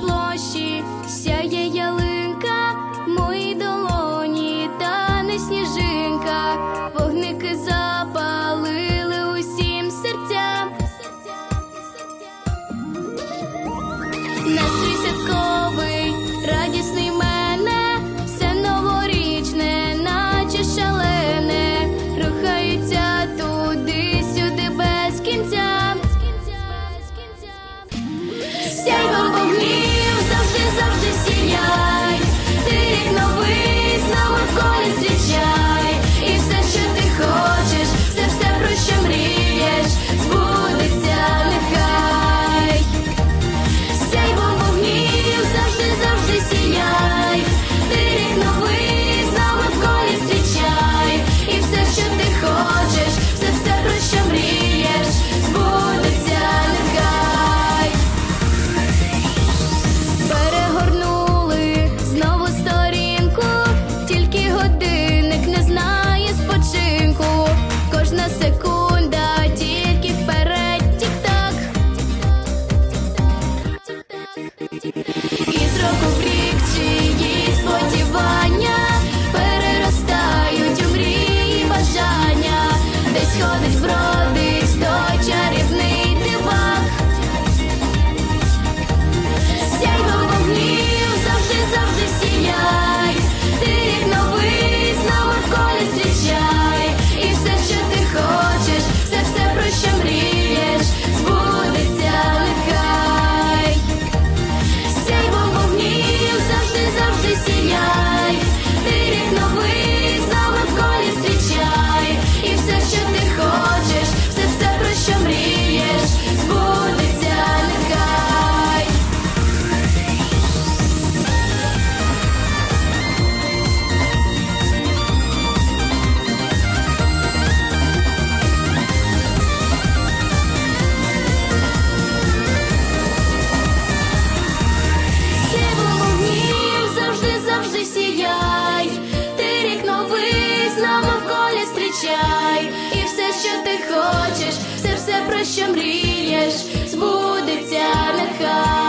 площі сяє bro. Все про що мрієш, збудеться нехай.